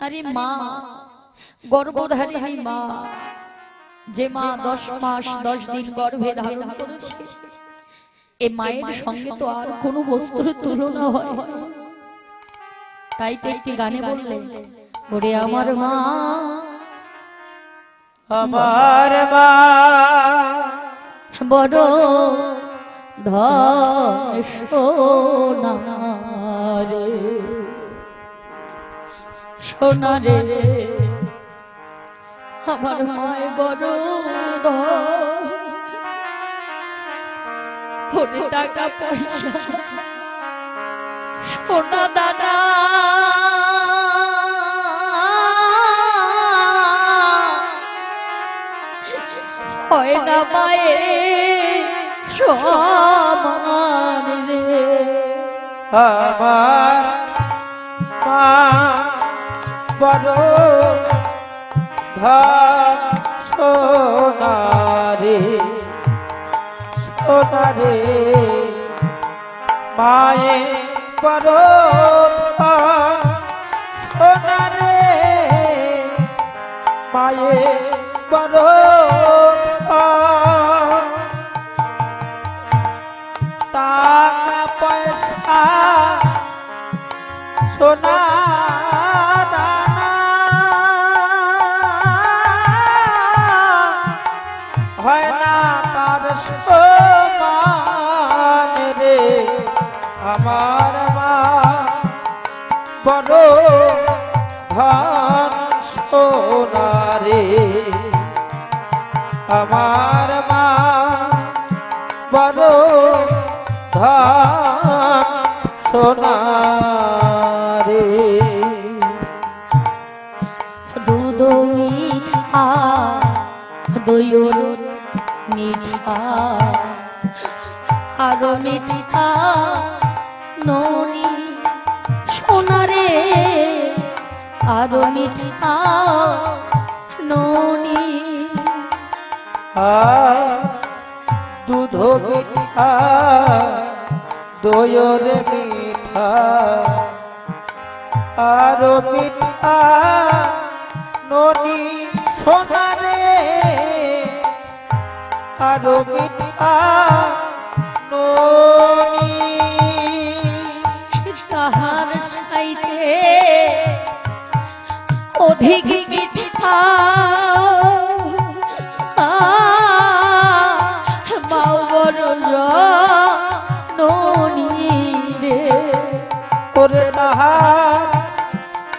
আরে মা গর্ভধারিণী মা যে মা দশ মাস দশ দিন গর্ভে ধারণ করেছে এ মায়ের সঙ্গে তো আর কোনো বস্তুর তুলনা হয় না। তাই তো একটি গানে বললেন ওরে আমার মা আমার মা বড় ধন সোনারে সোনারে আমার মায় বড় ধন ওরে টাকা পয়সা। সোনা দানা। হয় না মায়ে সমান রে। আমার মা বড় ধন সোনারে সোনারে মায়ে বড় সোনারে মায়ে বড় টাকা পয়সা সোনা রে আমার মা বড় ধান সোনারে। দুধ মিঠা দইর মিঠা, আরও মিঠা ননি সোনারে, আরও মিঠা ননি আ দুধ মিঠা দয়র মিঠা আরও মিঠা ননি সোনারে আরও মিঠা ননি তাহার চাইতে অধিক করে তাহার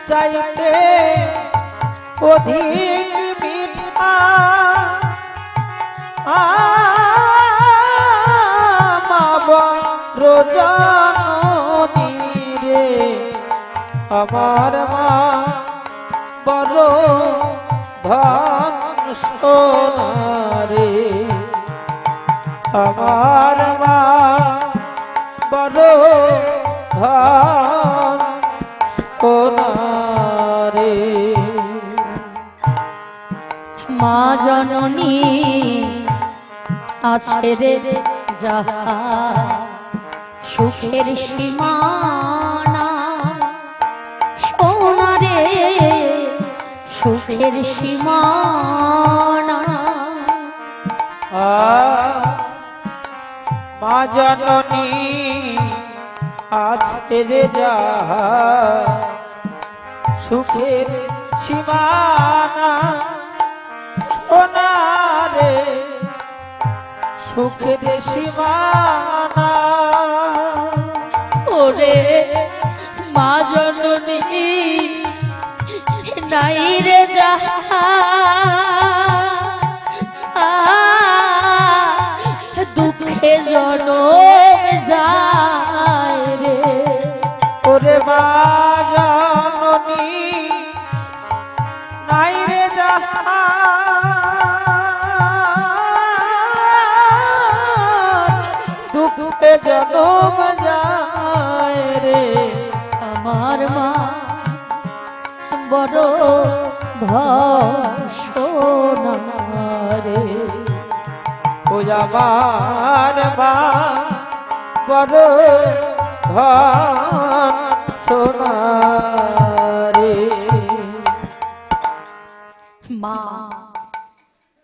চাইতে অধিক মিঠা রোজানি রে আমার মা রে যাহা সুখের সীমানা সোনারে সুখের সীমানা। মা জননী আছে রে যাহা সুখের সীমানা। সুখের ওরে মা জননী নাই রে যাহা। দুঃখে জনম জনম যায় রে? আমার মা বড় ধরে রে আমার মা বড় ধন সোনারে মা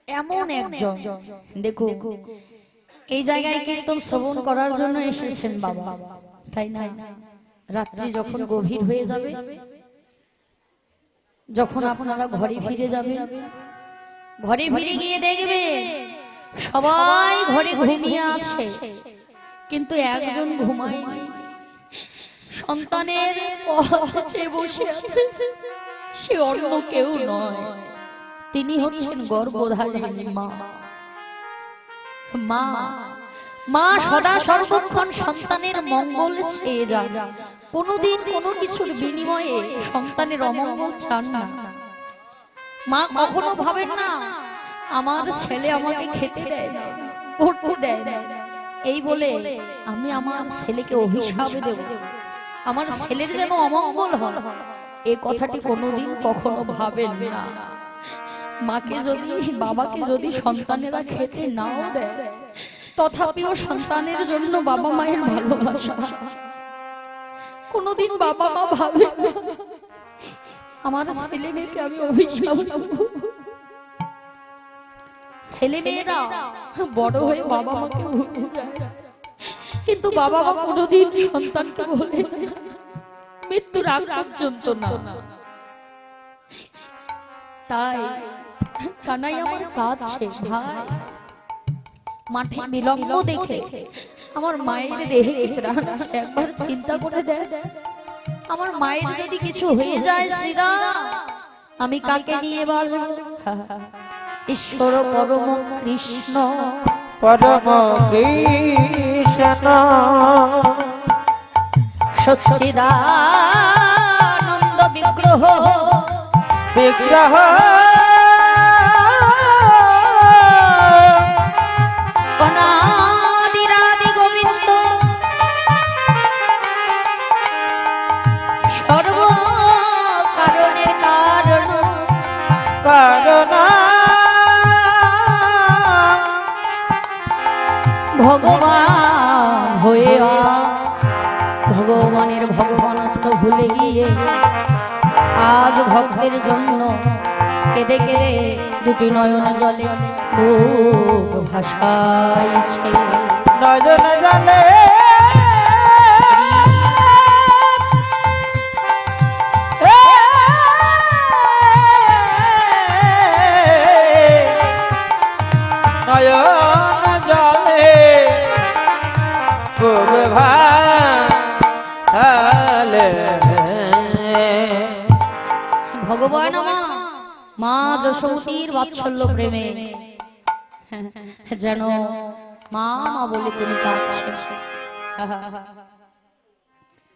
এমন একজন দেখো এই জায়গায় কীর্তন শ্রবণ করার জন্য এসেছেন বাবা। তাই না? রাত্রি যখন গভীর হয়ে যাবে, যখন আপনারা ঘরে ফিরে যাবে ঘরে ফিরে গিয়ে দেখবে সবাই ঘরে ঘুমিয়ে আছে। কিন্তু একজন ঘুমায়নি সন্তানের বসে আছে। সে অন্য কেউ নয়। তিনি হচ্ছেন গর্ভধারিণী মা। মা মা সদা সর্বক্ষণ সন্তানের মঙ্গল চেয়ে যান। কোনোদিন কোনো কিছুর বিনিময়ে সন্তানের অমঙ্গল চান না। মা কখনো ভাবেন না, আমার ছেলে আমাকে খেতে দেয় দেয় এই বলে আমি আমার ছেলেকে অভিশাপ দেব। আমার ছেলের যেন অমঙ্গল হয়, এ কথাটি কোনোদিন কখনো ভাবেন না। মাকে যদি বাবাকে যদি সন্তানেরা খেতে নাও দেয় তথাপিও সন্তানের জন্য বাবা মায়ের ভালোবাসা। কোনোদিন বাবা মা ভাবে আমার ছেলে মেয়েকে আমি অভিশাপ। ছেলে মেয়েরা বড় হয়ে বাবা মাকে ভুলে যায়। কিন্তু বাবা মা কোনোদিন সন্তানকে বলে মৃত্যুর আগ পর্যন্ত না। তাই কানাই আমার কাছে ভাই মাঠে বিলম্ব দেখে আমার মায়ের দেহে প্রাণ একবার চিন্তা করে দেখ। আমার মায়ের যদি কিছু হয়ে যায় শ্রীরা আমি কাকে নিয়ে বাজব ঈশ্বর পরম কৃষ্ণ। পরম কৃষ্ণ। সচ্চিদানন্দ বিগ্রহ। বিগ্রহ ভগবান হয়ে ভগবানের ভগবানত্ব ভুলে গিয়ে আজ ভক্তের জন্য কেঁদে কেঁদে দুটি নয়ন জলে বুক ভাসাইছে নয়ন জলে নয়ন মা যশোমতীর বাৎসল্য প্রেমে। যেন মা মা বলে তিনি কাঁদছেন।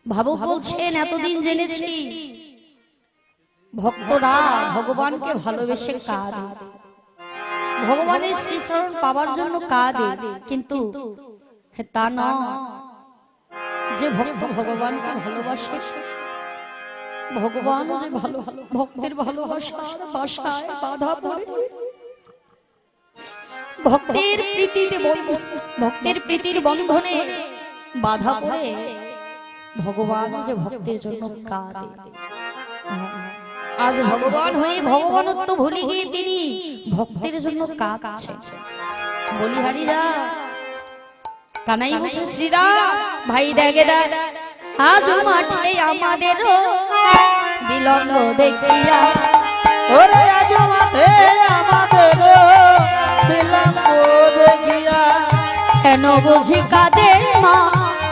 ভাবুক বলছেন এতদিন জেনেছি। ভক্তরা ভগবানকে ভালোবেসে কাঁদে। ভগবানের শ্রীচরণ পাওয়ার জন্য কাঁদে। কিন্তু তা না যে ভক্ত ভগবানকে ভালোবাসে ভগবান যে ভালো ভক্তের ভালোবাসার ভাষায় বাধা পড়ে। ভক্তের প্রীতিতে ভক্তের প্রীতির বন্ধনে বাধা পড়ে। ভগবান যে ভক্তের জন্য কাঁদে। আজ ভগবান হয়ে ভগবানত্ব ভুলে গিয়ে তিনি ভক্তের জন্য কাঁদছে। বলিহারিরা কানাই বলছে শ্রীরাম ভাই দেখে দেখ আজ মাঠে আমাদের বিলম্ব দেখিয়া। ওরে আজ মাঠে আমাদের বিলম্ব দেখিয়া। কেন বুঝি কাঁদে মা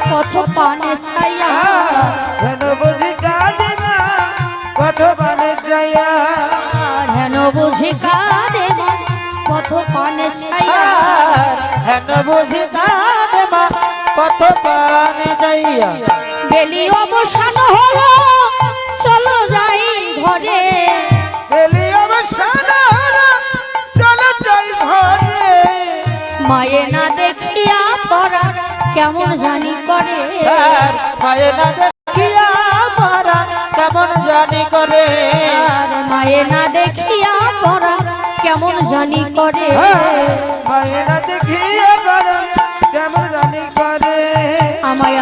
পথ পানে ছাইয়া। হেন বুঝি কাঁদে না পথ পানে যাইয়া কেন বুঝি কাঁদে মা পথ পানে ছাইয়া। হেন বুঝি কাঁদে মা পথ পানে যাইয়া বেলি অবসান হলো। চলো যাই ঘরে। মায়ে না দেখিয়া পরা কেমন জানি করে। মায়ে না দেখিয়া মারা কেমন জানি করে। মায়ে না দেখিয়া পরা কেমন জানি করে। মায়ে না দেখিয়ে করে কেমন জানি করে।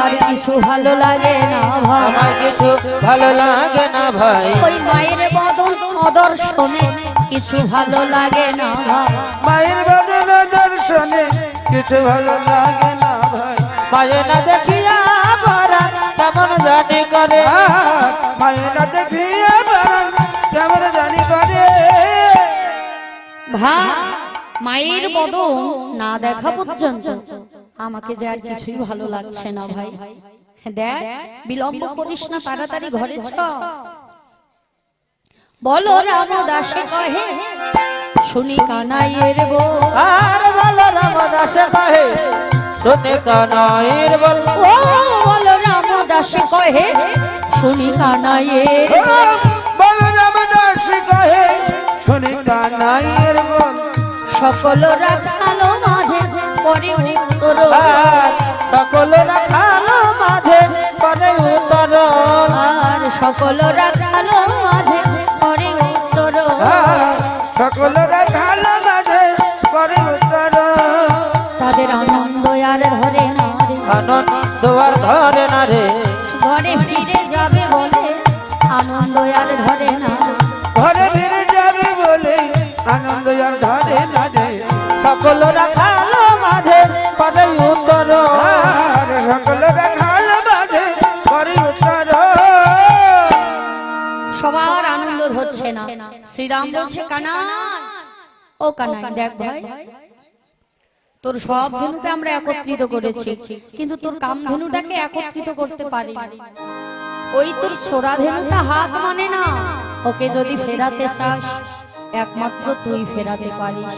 আমায় আর কিছু ভালো লাগে না ভাই। আমার কিছু ভালো লাগে না ভাই। ওই মায়ের বদল অদর্শনে কিছু ভালো লাগে না ভাই। মায়ের বদন দর্শনে কিছু ভালো লাগে না ভাই। মায়ে না দেখিয়া পরাণ কেমন জানি করে। মায়ের না দেখিয়া বারান কেমন জানি করে। ভাই মায়ের বদন না দেখা পর্যন্ত। আমাকে যে আর কিছুই ভালো লাগছে না ভাই। দেখ বিলম্ব করিস না তাড়াতাড়ি ঘরে চ। বলো রাম দাসে কহে। শুনি কানাইয়ের গো আর বলো রামদাসে কহে। শুনে কানাইর বল। ও বলো রাম দাসে কহে। শুনি কানাইয়ের ও, বলরাম দাস কহে। শুনি কানাইয়ের বল। সকল রাখালো মাঝে পরে সকল রাখালো মাঝে পরে উত্তর। আর সকল রাখালো মাঝে পরে উত্তর। আহা, সকলরা ভালো মাঝে করে উত্তর। তাদের আনন্দ আর ধরে না আনন্দ আর ধরে না রে। ঘরে ফিরে যাবে বলে আনন্দ আর ধরে না ঘরে ফিরে যাবে বলে আনন্দ আর ধরে না রে। সকল রাখালো শ্রীরাম বলছে কানাই ও কানাই দেখ ভাই তোর সব ধনুকে আমরা একত্রিত করেছি কিন্তু তোর কাম ধনুটাকে একত্রিত করতে পারি ওই তোর ছোড়া ধনুটা হাত মানে না। ওকে যদি ফেরাতে চাস একমাত্র তুই ফেরাতে পারিস।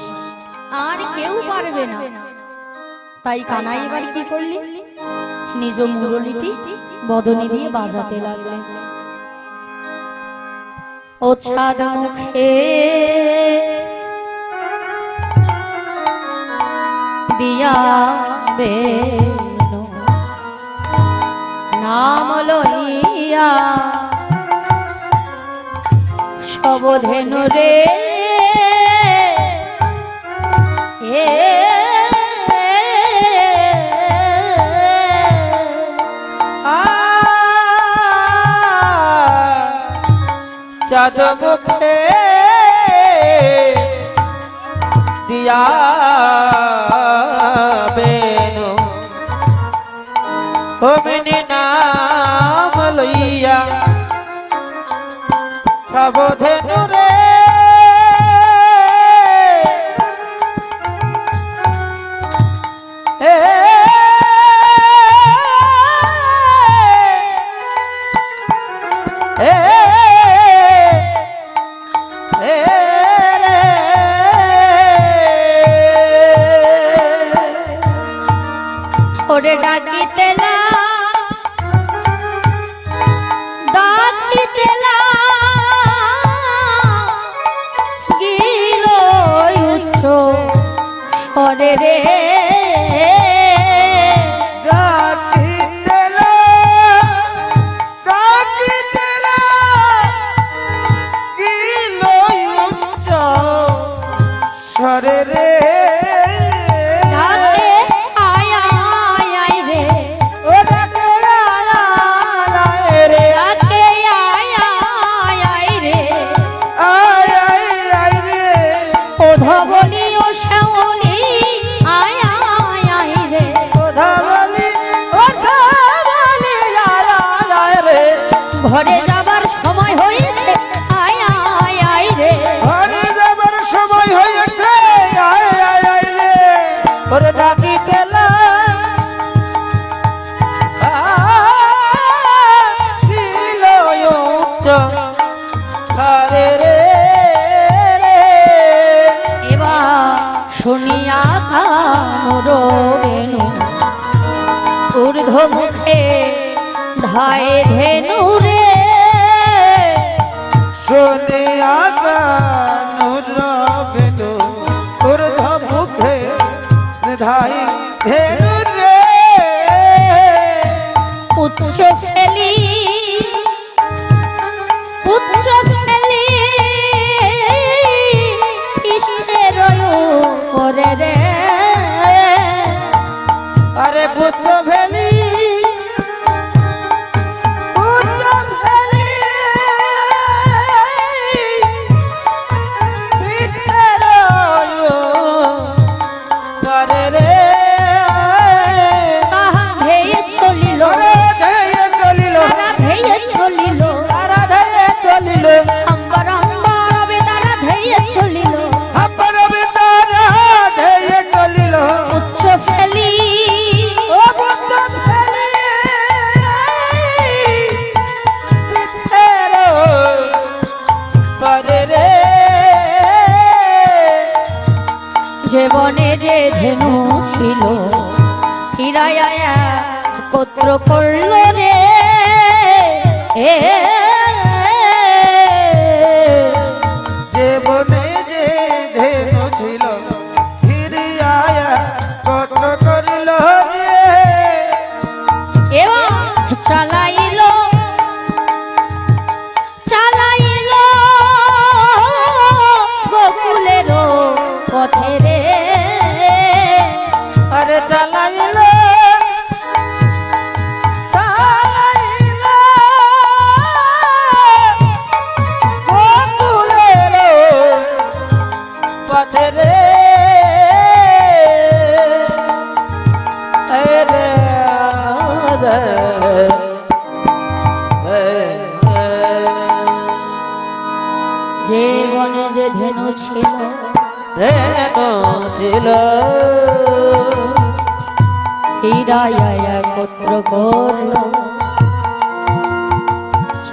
আর কেউ পারবে না। তাই কানাই এবার কি করলি? নিজ মুরলিটি বদনি দিয়ে বাজাতে লাগলেন ও ছাদ মুখে দিয়া বেনু। নাম লইয়া সবধেনু রে। এ চাঁদ মুখে দিয়া বেনু। অমিনি ওরে মুখে ধায় ধেনু রে। শোনে আগানুর বেনু ঊর্ধ্ব মুখে ধেনু রে। উচ্চ ফেলি ফেলি। রে। আরে পুত্র ভেলি করল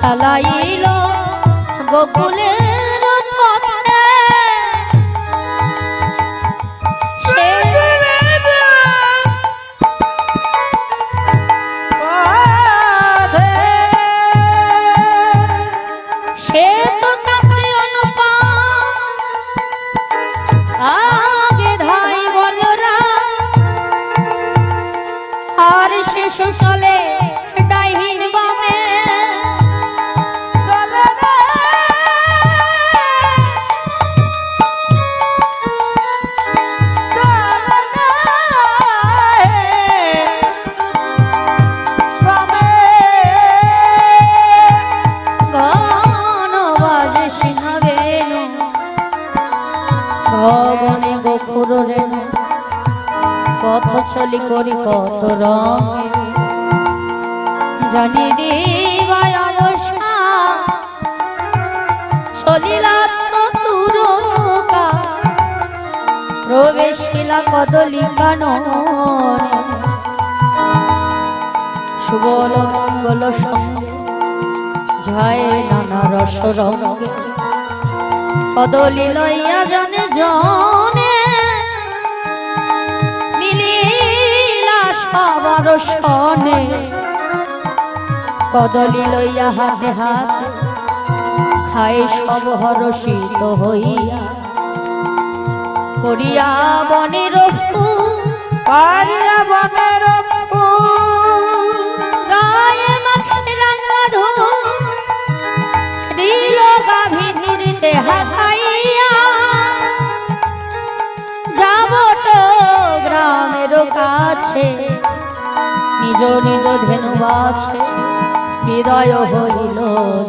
চালাইল গোকুলের করি কত রঙে। জানি দিবায় আলসা চলিলা চতুর নৌকা। প্রবেশিলা কদলি কাননে সুবল মঙ্গল ঝায় নানা রস রঙে কদলি লইয়া জনে জনে সনে কদলি লইয়া হাতে হাতে খায় সব হরষিত হইয়া। করিয়া বনের পারিয়া বনের গায়ে মাখে রাঙা দিল গাভীরিতে হাতাইয়া। যাব তো গ্রামের কাছে। নিজ নিজ ধেনু বাছে হৃদয় হইল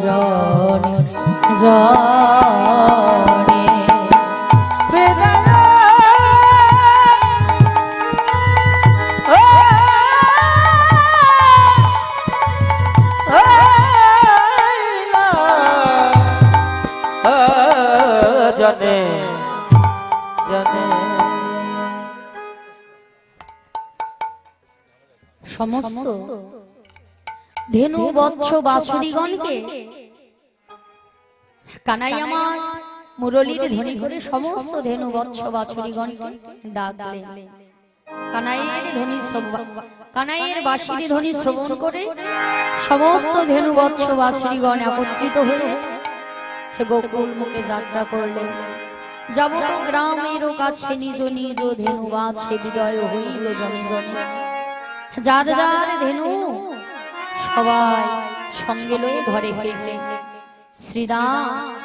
জনে জনে। সমস্ত। ধেনু বৎস বাছুরিগণকে কানাই আমার মুরলীর ধ্বনি করে সমস্ত ধেনু বৎস বাছুরিগণকে ডাকলেন। কানাইয়ের ধ্বনি কানাইয়ের বাঁশির ধ্বনি শ্রবণ করে সমস্ত ধেনু বৎস বাছুরিগণ একত্রিত হয়ে হে গোকুল মুখে যাত্রা করলেন। যাবত গ্রামের কাছে নিজ নিজ ধেনু বাছে বিদয় হইল জনে জনে। যার যার ধেনু সবাই সঙ্গে লয়ে ঘরে ফিরলেন শ্রীরাম